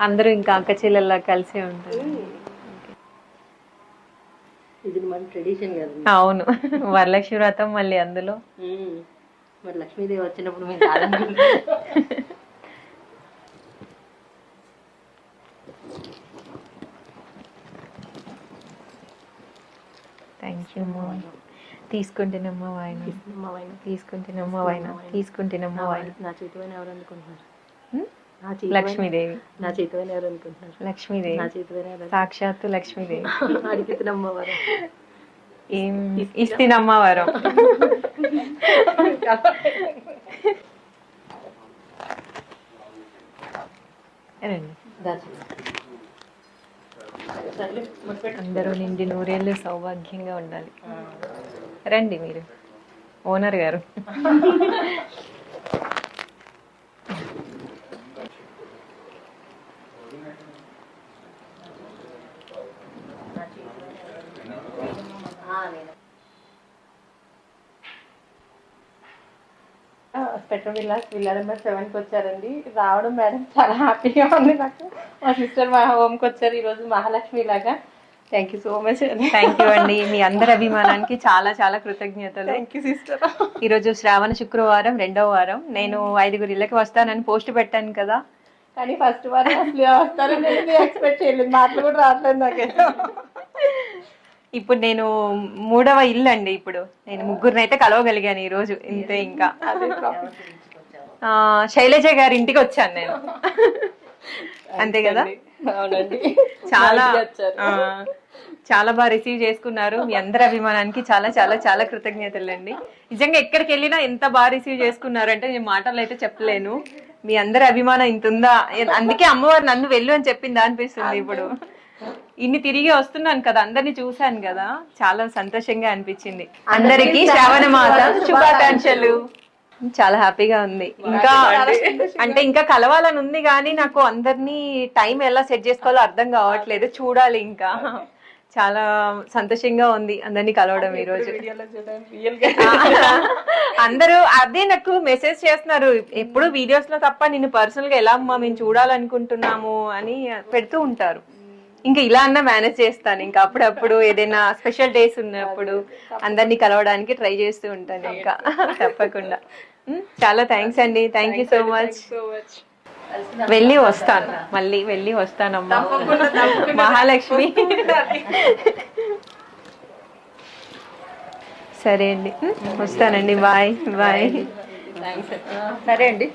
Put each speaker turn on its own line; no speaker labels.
అందరూ ఇంకా అక్క చెల్లెల్లా కలిసే ఉంటారు.
ఇది మన ట్రెడిషన్ కదా.
అవును. వరలక్ష్మి వ్రతం మళ్ళీ అందులో.
మరి లక్ష్మీదేవి వచ్చినప్పుడు మేము
థ్యాంక్ యూ అమ్మా తీసుకుంటేనమ్మా వాయన. తీసుకుంటేనమ్మా వాయన. తీసుకుంటేనమ్మా వాయన.
నా చేతిపైన ఎవరు అనుకుంటున్నారు
లక్ష్మీదేవి.
నా చేతిపైన ఎవరు అనుకుంటున్నారు?
లక్ష్మీదేవి.
నా చేతిపైన ఎవరు?
సాక్షాత్తు లక్ష్మీదేవి.
అడిగితేనమ్మ వారు
ఏం? ఇస్తినమ్మా వరం రండి. అందరూ నిండి నూరేళ్ళు సౌభాగ్యంగా ఉండాలి. రండి మీరు. ఓనర్ గారు.
స్పెక్ట్రమ్ విల్లాస్ విల్లా నెంబర్ సెవెన్కి వచ్చారండి. రావడం మేడం చాలా హ్యాపీగా ఉంది నాకు. మా సిస్టర్ మా హోమ్కి వచ్చారు ఈరోజు మహాలక్ష్మి లాగా. Thank you so much
thank you అండి. మీ అందరి అభిమానానికి చాలా చాలా కృతజ్ఞతలు.
థ్యాంక్ యూ సిస్టర్
ఈరోజు శ్రావణ శుక్రవారం రెండవ వారం. నేను ఐదుగురు ఇళ్ళకి వస్తానని పోస్ట్ పెట్టాను కదా.
కానీ ఫస్ట్ వారు అసలు వస్తారని ఎక్స్పెక్ట్ చేయలేదు. మాటలు కూడా రావట్లేదు నాకైతే
ఇప్పుడు నేను మూడవ ఇల్లు అండి ఇప్పుడు. నేను ముగ్గురిని అయితే కలవగలిగాను ఈ రోజు. ఇంతే ఇంకా. శైలజ గారి ఇంటికి వచ్చాను నేను. అంతే కదా? చాలా చాలా బాగా రిసీవ్ చేసుకున్నారు. మీ అందరి అభిమానానికి చాలా చాలా చాలా కృతజ్ఞతలు అండి నిజంగా ఎక్కడికి వెళ్ళినా ఎంత బాగా రిసీవ్ చేసుకున్నారు అంటే నేను మాటలు అయితే చెప్పలేను. మీ అందరి అభిమానం ఇంత ఉందా అందుకే అమ్మవారు నన్ను వెళ్ళు అని చెప్పిందా అనిపిస్తుంది ఇప్పుడు. ఇన్ని తిరిగి వస్తున్నాను కదా అందరిని చూశాను కదా చాలా సంతోషంగా అనిపించింది. అందరికీ శ్రావణ శుభాకాంక్షలు. చాలా హ్యాపీగా ఉంది. ఇంకా అంటే ఇంకా కలవాలని ఉంది కానీ నాకు అందరినీ టైం ఎలా సెట్ చేసుకోవాలో అర్థం కావట్లేదు. చూడాలి ఇంకా. చాలా సంతోషంగా ఉంది అందరినీ కలవడం ఈ రోజు. అందరూ అదే నాకు మెసేజ్ చేస్తున్నారు. ఎప్పుడు వీడియోస్లో తప్ప నిన్ను పర్సనల్గా ఎలా అమ్మా మేము చూడాలనుకుంటున్నాము అని పెడుతూ ఉంటారు. ఇంకా ఇలా అన్నా మేనేజ్ చేస్తాను. ఇంకా అప్పుడప్పుడు ఏదైనా స్పెషల్ డేస్ ఉన్నప్పుడు అందరినీ కలవడానికి ట్రై చేస్తూ ఉంటాను ఇంకా. తప్పకుండా. చాలా థ్యాంక్స్ అండి. Thank you so much
so much
వెళ్ళి వస్తాను. మళ్ళీ వెళ్ళి వస్తానమ్మా. మహాలక్ష్మి. సరే అండి. వస్తానండి. బాయ్. బాయ్.
సరే అండి.